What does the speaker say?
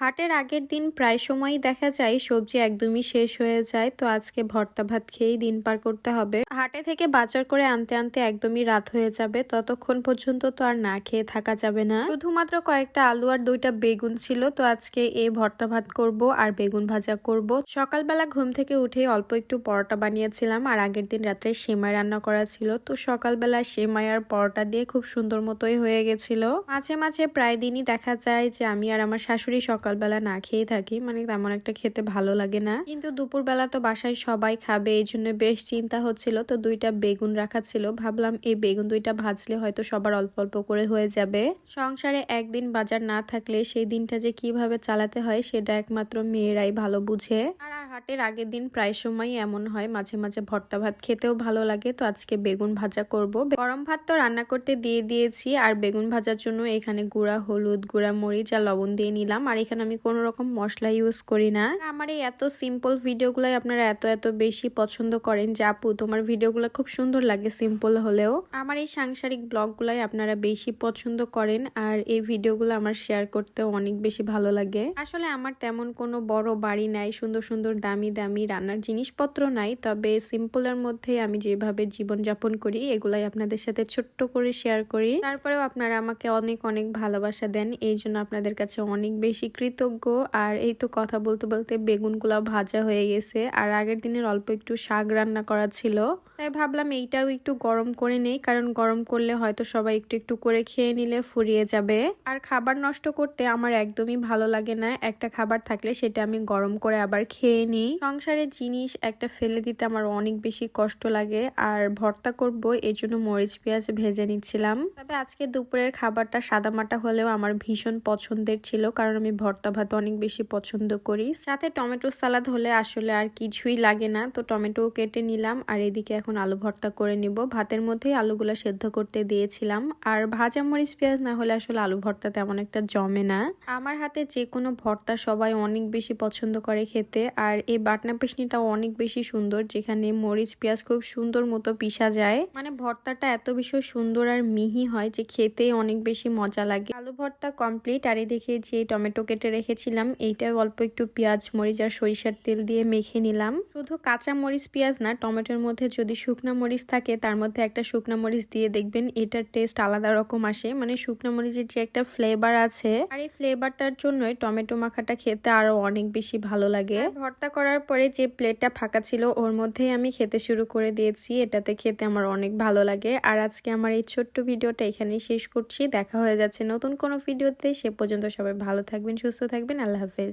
হাটের আগের দিন প্রায় সময়ই দেখা যায় সবজি একদমই শেষ হয়ে যায়, তো আজকে ভর্তা ভাত খেয়েই দিন পার করতে হবে। হাটে থেকে বাজার করে আনতে আনতে একদমই রাত হয়ে যাবে, ততক্ষণ পর্যন্ত তো আর না খেয়ে থাকা যাবে না। শুধুমাত্র কয়েকটা আলু আর দুইটা বেগুন ছিল, তো আজকে এই ভর্তা ভাত করব আর বেগুন ভাজা করব। সকালবেলা ঘুম থেকে উঠে অল্প একটু পরোটা বানিয়েছিলাম, আর আগের দিন রাত্রে সেমাই রান্না করা ছিল, তো সকালবেলা সেমাই আর পরোটা দিয়ে খুব সুন্দর মতোই হয়ে গেছিল। মাঝে মাঝে প্রায় দিনই দেখা যায় যে আমি আর আমার শাশুড়ি সকালবেলা না খেয়ে থাকি মানে তেমন একটা খেতে ভালো লাগে না। কিন্তু দুপুরবেলা তো বাসায় সবাই খাবে, এই জন্য বেশ চিন্তা হচ্ছিল। তো দুইটা বেগুন রাখা ছিল। ভাবলাম এই বেগুন দুইটা ভাজলে হয়তো সবার অল্প অল্প করে হয়ে যাবে। সংসারে একদিন বাজার না থাকলে সেই দিনটা যে কীভাবে চালাতে হয়, সেটা একমাত্র মেয়েরাই ভালো বুঝে। আর হাটের আগের দিন প্রায় সময় এমন হয়, মাঝে মাঝে ভর্তা ভাত খেতেও ভালো লাগে। তো আজকে বেগুন ভাজা করব। গরম ভাত তো রান্না করতে দিয়ে দিয়েছি, আর বেগুন ভাজার জন্য এখানে গুঁড়া, হলুদ, গুঁড়া মরিচ আর লবণ দিয়ে নিলাম। আর এখানে আমি কোনো রকম মশলা ইউজ করি না। আমার এই এত সিম্পল ভিডিওগুলাই আপনারা এত এত বেশি পছন্দ করেন যে, আপু, তোমার ভিডিওগুলো খুব সুন্দর লাগে সিম্পল হলেও। আমার এই সাংসারিক ব্লগগুলাই আপনারা বেশি পছন্দ করেন, আর এই ভিডিওগুলো আমার শেয়ার করতে অনেক বেশি ভালো লাগে। আসলে আমার তেমন কোনো বড় বাড়ি নাই, সুন্দর সুন্দর দামি দামি রান্নার জিনিসপত্র নাই, তবে সিম্পলের মধ্যে আমি যেভাবে জীবনযাপন করি, এগুলাই আপনাদের সাথে ছোট্ট করে শেয়ার করি। তারপরেও আপনারা আমাকে অনেক অনেক ভালোবাসা দেন, এই জন্য আপনাদের কাছে অনেক বেশি কৃতজ্ঞ। আর এই তো কথা বলতে বলতে বেগুনগুলো ভাজা হয়ে গেছে, আর আগের দিনের অল্প একটু শাক রান্না করা ছিল। তাই ভাবলাম এইটাও একটু গরম করে নেই, কারণ গরম করলে হয়তো সবাই একটু একটু করে খেয়ে নিলে ফুরিয়ে যাবে। আর খাবার নষ্ট করতে আমার একদমই ভালো লাগে না, একটা খাবার থাকলে সেটা আমি গরম করে আবার খেয়ে নিই। সংসারের জিনিস একটা ফেলে দিতে আমার অনেক বেশি কষ্ট লাগে, আর ভর্তা করব এই জন্য মরিচ, পেঁয়াজ ভেজে নিচ্ছিলাম। তবে আজকে দুপুরের খাবারটা সাদামাটা হলেও আমার ভীষণ পছন্দের ছিল, কারণ আমি ভর্তা ভাত অনেক বেশি পছন্দ করি। সাথে টমেটো সালাদ হলে আসলে আর কিছুই লাগে না, তো টমেটো কেটে নিলাম, আর এদিকে আলু ভর্তা করে নিব। ভাতের মধ্যেই আলুগুলো সেদ্ধ করতে দিয়েছিলাম। আর ভাজা মরিচ, পেঁয়াজ না হলে আসলে আলু ভর্তা তেমন একটা জমে না। আমার হাতে যে কোনো ভর্তা সবাই অনেক বেশি পছন্দ করে খেতে। আর এই বাটনা পেশনিটাও অনেক বেশি সুন্দর, যেখানে মরিচ, পেঁয়াজ খুব সুন্দর মতো পিসা যায়। মানে ভর্তাটা এত বেশি সুন্দর আর মিহি হয় যে খেতে অনেক বেশি মজা লাগে। আলু ভর্তা কমপ্লিট, আর এই দেখে যে টমেটো কেটে রেখেছিলাম, এইটা অল্প একটু পেঁয়াজ, মরিচ আর সরিষার তেল দিয়ে মেখে নিলাম। শুধু কাঁচা মরিচ, পেঁয়াজ না, টমেটোর মধ্যে যদি শুকনা মরিচ থাকে, তার মধ্যে একটা শুকনা মরিচ দিয়ে দেখবেন এটার টেস্ট আলাদা রকম আসে। মানে শুকনা মরিচের যে একটা ফ্লেভার আছে, আর এই ফ্লেভারটার জন্যই টমেটো মাখাটা খেতে আরও অনেক বেশি ভালো লাগে। ভর্তা করার পরে যে প্লেটটা ফাঁকা ছিল, ওর মধ্যেই আমি খেতে শুরু করে দিয়েছি। এটাতে খেতে আমার অনেক ভালো লাগে। আর আজকে আমার এই ছোট্ট ভিডিওটা এখানেই শেষ করছি। দেখা হয়ে যাচ্ছে নতুন কোনো ভিডিওতে। সে পর্যন্ত সবাই ভালো থাকবেন, সুস্থ থাকবেন। আল্লাহ হাফেজ।